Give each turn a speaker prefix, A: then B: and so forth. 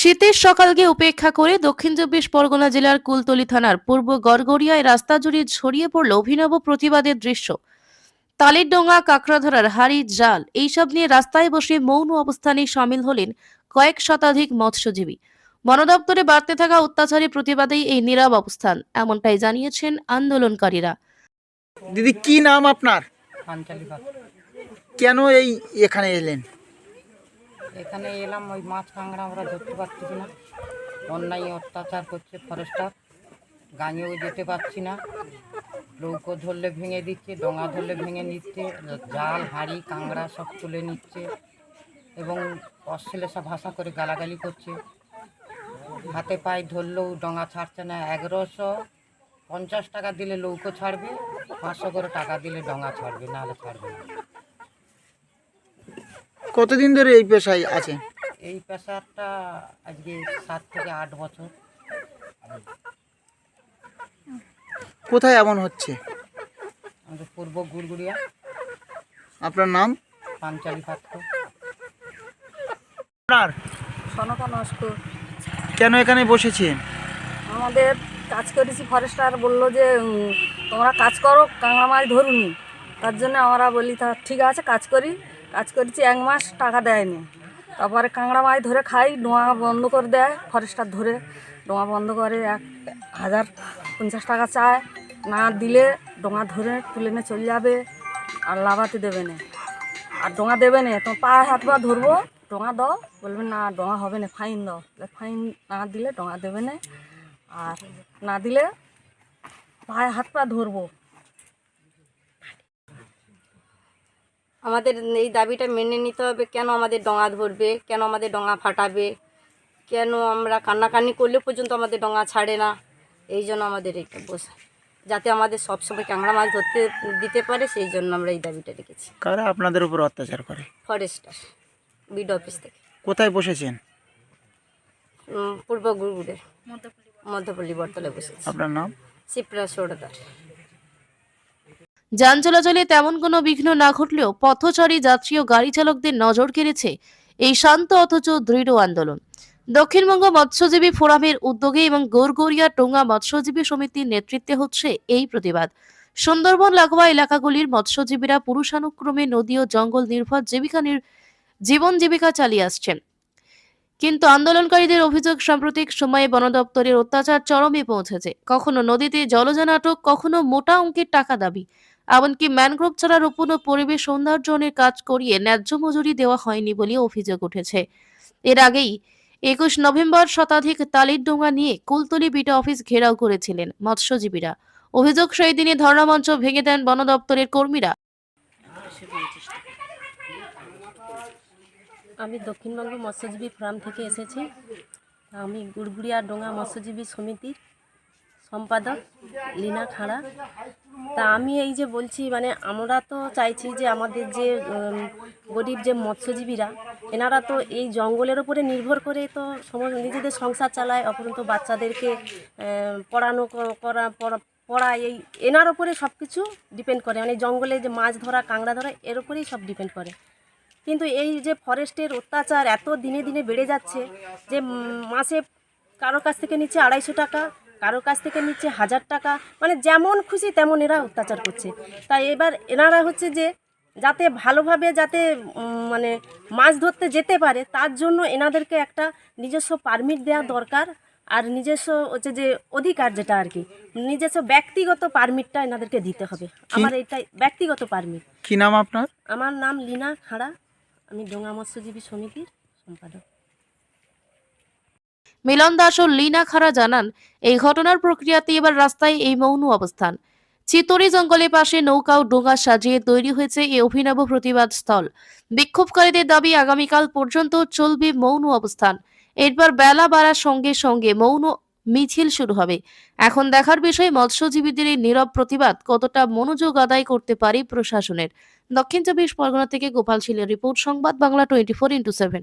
A: শীতের সকালকে উপেক্ষা করে দক্ষিণ চব্বিশ পরগনা জেলার কুলতলি থানার পূর্ব গড়গড়িয়ায় রাস্তা জুড়ে ছড়িয়ে পড়ল অভিনব প্রতিবাদের দৃশ্য। তালিরডোঙ্গা কাঁকড়াধরার হাড়ি জাল এইসব নিয়ে রাস্তায় বসে মৌন অবস্থানে সামিল হলেন কয়েক শতাধিক মৎস্যজীবী। বন দপ্তরে বাড়তে থাকা অত্যাচারী প্রতিবাদেই এই নীরব অবস্থান এমনটাই জানিয়েছেন আন্দোলনকারীরা।
B: দিদি কি নাম আপনার? কেন এই এখানে এলেন?
C: এখানে এলাম, ওই মাছ কাঁকড়া আমরা ধরতে পারছি না। অন্যায় অত্যাচার করছে ফরেস্টার গাঙেও যেতে পারছি না। নৌকো ধরলে ভেঙে দিচ্ছে, ডোঙা ধরলে ভেঙে নিচ্ছে, জাল, হাঁড়ি, কাঁকড়া সব তুলে নিচ্ছে এবং অশ্লীলসা ভাষা করে গালাগালি করছে। হাতে পায়ে ধরলেও ডোঙা ছাড়ছে না। এগারোশো পঞ্চাশ টাকা দিলে নৌকো ছাড়বে, পাঁচশো করে টাকা দিলে ডোঙা ছাড়বে নাহলে ছাড়বে না।
B: কতদিন ধরে এই পেশায় আছে?
C: এই পেশাটা আজকে সাত থেকে আট বছর।
B: কোথায় এমন হচ্ছে?
C: আমাদের পূর্ব গুড়গুড়িয়া।
B: আপনার নাম?
C: পাঞ্চালি পাত্র।
B: আপনার?
D: সনকা নষ্ট
B: কেন এখানে বসেছেন?
D: আমাদের কাজ করেছি ফরেস্টার বলল যে উম, তোমরা কাজ করো কাঁকড়া মাছ ধরুনি। তার জন্য আমরা বলি তা ঠিক আছে কাজ করি। কাজ করেছি, এক মাস টাকা দেয়নি। তারপরে কাঁকড়া মাছ ধরে খাই ডোঁয়া বন্ধ করে দেয় ফরেস্টার ধরে ডোঁয়া বন্ধ করে, এক হাজার পঞ্চাশ টাকা চায়। না দিলে ডোঙা ধরে তুলে নিয়ে চলে যাবে, আর লাভাতে দেবে না। আর ডোঙা দেবে না তো পা হাত পা ধরবো ডোঙা দাও, বলবে না ডোঙা হবে না ফাইন দাও। ফাইন না দিলে ডোঙা দেবে না। আর না দিলে পায়ে হাত পা ধরবো।
E: আমাদের এই দাবিটা মেনে নিতে হবে কেন আমাদের ডঙা ধরবে কেন আমাদের ডঙা ফাটাবে কেন আমরা কান্নাকান্নি করলে পর্যন্ত আমাদের ডঙা ছাড়ে না। এই জন্য আমাদের এটা বসে যাতে আমাদের সবসময় কাঁকড়া মাছ ধরতে দিতে পারে সেই জন্য আমরা এই দাবিটা রেখেছি।
B: কারা আপনাদের উপর অত্যাচার করে?
E: ফরেস্টার বিড অফিস থেকে।
B: কোথায় বসেছেন?
E: পূর্ব গুড়গুড়ে মধ্যপল্লী বটতলে বসেছি।
B: আপনার নাম?
E: শিপ্রা সৌড়দার
A: যান চলাচলে তেমন কোনো বিঘ্ন না ঘটলেও পথচারী, যাত্রী ও গাড়ি চালকদের নজর কেড়েছে এই শান্ত অথচ দৃঢ় আন্দোলন। দক্ষিণবঙ্গ মৎস্যজীবী ফোরামের উদ্যোগে এবং গৌরগৌরিয়া টোঙ্গা মৎস্যজীবী সমিতির নেতৃত্বে হচ্ছে এই প্রতিবাদ। সুন্দরবন লাগোয়া এলাকাগুলির মৎস্যজীবীরা পুরুষানুক্রমে নদী ও জঙ্গল নির্ভর জীবিকা জীবন জীবিকা চালিয়ে আসছেন। কিন্তু আন্দোলনকারীদের অভিযোগ সাম্প্রতিক সময়ে বন দপ্তরের অত্যাচার চরমে পৌঁছেছে। কখনো নদীতে জলযান আটক কখনো মোটা অঙ্কের টাকা দাবি। এমনকি ম্যানগ্রোভ ছাড়া রোপণ ও পরিবেশ সৌন্দর্যনের কাজ করিয়ে ন্যায্য মজুরি দেওয়া হয়নি বলে অভিযোগ উঠেছে। এর আগেই একুশ নভেম্বর শতাধিক তালির ডোঙা নিয়ে কুলতলি বিটা অফিস ঘেরাও করেছিলেন মৎস্যজীবীরা। অভিযোগ, সেই দিনে ধর্ণামঞ্চ ভেঙে দেন বন দপ্তরের কর্মীরা।
F: আমি দক্ষিণবঙ্গ মৎস্যজীবী ফোরাম থেকে এসেছি। আমি গুড়গুড়িয়া ডোঙা মৎস্যজীবী সমিতির সম্পাদক, লীনা খাড়া। তা আমি এই যে বলছি মানে আমরা তো চাইছি যে আমাদের যে গরিব যে মৎস্যজীবীরা, এনারা তো এই জঙ্গলের ওপরে নির্ভর করে তো নিজেদের সংসার চালায়, অপরন্ত বাচ্চাদেরকে পড়ানো করা, পড়া- এই এনার ওপরে সব কিছু ডিপেন্ড করে। মানে জঙ্গলে যে মাছ ধরা, কাঁকড়া ধরা, এর ওপরেই সব ডিপেন্ড করে। কিন্তু এই যে ফরেস্টের অত্যাচার এত দিনে দিনে বেড়ে যাচ্ছে যে মাসে কারোর কাছ থেকে নিচ্ছে আড়াইশো টাকা কারোর কাছ থেকে নিচ্ছে হাজার টাকা মানে যেমন খুশি তেমন এরা অত্যাচার করছে। তাই এবার এনারা হচ্ছে যে যাতে ভালোভাবে যাতে মানে মাছ ধরতে যেতে পারে তার জন্য এনাদেরকে একটা নিজস্ব পারমিট দেওয়া দরকার আর নিজস্ব হচ্ছে যে অধিকার যেটা আর কি নিজস্ব ব্যক্তিগত পারমিটটা এনাদেরকে দিতে হবে। আমার এটাই ব্যক্তিগত পারমিট
B: কি নাম আপনার?
F: আমার নাম লীনা খাড়া আমি ডোঙা মৎস্যজীবী সমিতির সম্পাদক।
A: মিলন দাস ও লীনা খাড়া জানান, এই ঘটনার প্রক্রিয়াতে এবার রাস্তায় এই মৌন অবস্থান। চিতরি জঙ্গলের পাশে নৌকা ও ডোঙা সাজিয়ে তৈরি হয়েছে এই অভিনব প্রতিবাদ স্থল। বিক্ষোভকারীদের দাবি, আগামীকাল পর্যন্ত চলবে মৌন অবস্থান। এরপর বেলা বাড়ার সঙ্গে সঙ্গে মৌন মিছিল শুরু হবে। এখন দেখার বিষয়, মৎস্যজীবীদের এই নীরব প্রতিবাদ কতটা মনোযোগ আদায় করতে পারে প্রশাসনের? দক্ষিণ চব্বিশ পরগনা থেকে Gopal শিলের report, Sangbad Bangla twenty four into seven.